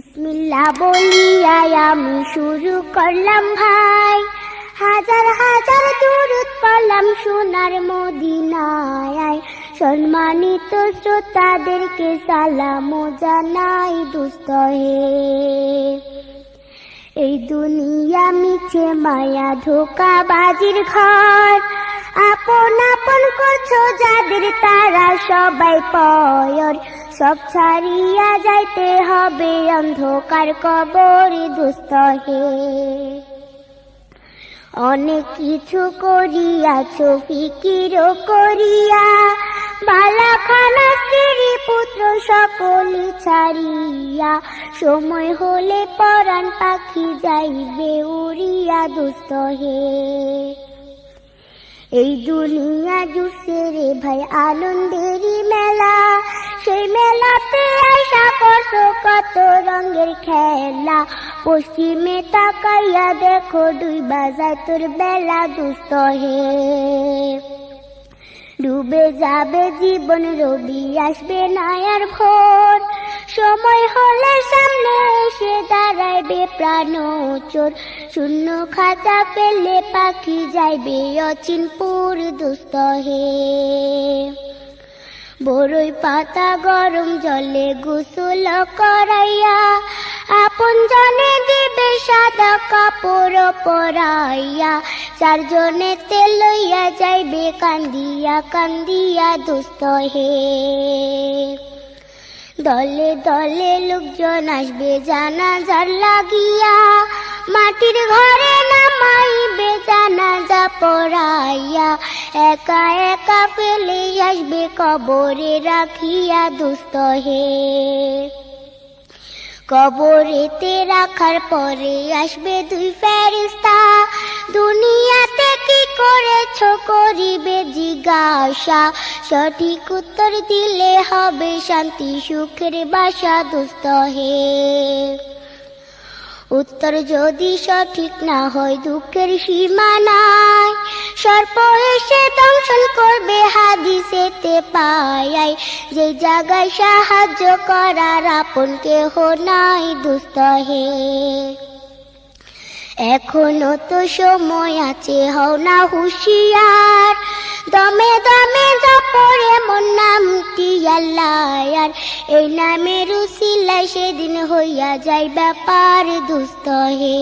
বিসমিল্লা বলিয়াই আমি শুরু করলাম ভাই। হাজার হাজার দূরত পালাম সোনার মদিনায়। সম্মানিত শ্রোতাদেরকে সালাম জানাই দুস্থ হে। এই দুনিয়া মিছে মায়া ধোকা বাজির ঘর। আপন আপন করছ যাদের তারা সবাই পয়র। সব ছাড়িয়া যাইতে হবে অন্ধকার কবর দুস্থ হে অনেক কিছু করিয়াছ ফিকির করিয়া। বালাখানা স্ত্রী পুত্র সকলি ছাড়িয়া। সময় হলে পরাণ পাখি যাইবে উড়িয়া দুস্থ হে এই দুনিয়া জুসে রে ভাই আনন্দেরই মেলা। সেই মেলাতে আশা কত কত রঙের খেলা। পশ্চিমে তাকাইয়া দেখো দুই বাজার তোর বেলা দুস্ত হে। ডুবে যাবে জীবন, রবি আসবে না আর ভোর। সময় হলে সামনে এসে দাঁড়াইবে প্রাণ চোর। শূন্য খাতা পেলে পাখি যাইবে অচিনপুর দুস্থ হে। বড়ই পাতা গরম জলে গোসল করাইয়া আপন জনে দিবে সাদা কাপড় পরাইয়া চারজনে তেল লইয়া যাইবে কান্দিয়া কান্দিয়া দুস্থ হে। দলে দলে লোকজন আসবে, জানাজার লাগিয়া, মাটির ঘরে নামাইবে জানাজা পড়াইয়া একা একা ফেলে আসবে কবরে রাখিয়া দুস্থ হে। কবরেতে রাখার পরে আসবে দুই ফেরিস্তা দুনিয়াতে কি করেছ? করিবে জিজ্ঞাসা। সঠিক উত্তর দিলে হবে শান্তি, সুখের বাসা দুস্ত হে। উত্তর যদি সঠিক না হয়, দুঃখের সীমা নাই। সর্প এসে দংশন করবে, হাদিসেতে পায় যে জায়গায় সাহায্য করার আপন কেহ নাই, দুস্থ হে। এখনও তো সময় আছে, হও না হুঁশিয়ার। দমে দমে জপরে মন নামটি আল্লাহ এই নামের উসিলায় সেদিন হইয়া যায় ব্যাপার, দুস্থ হে।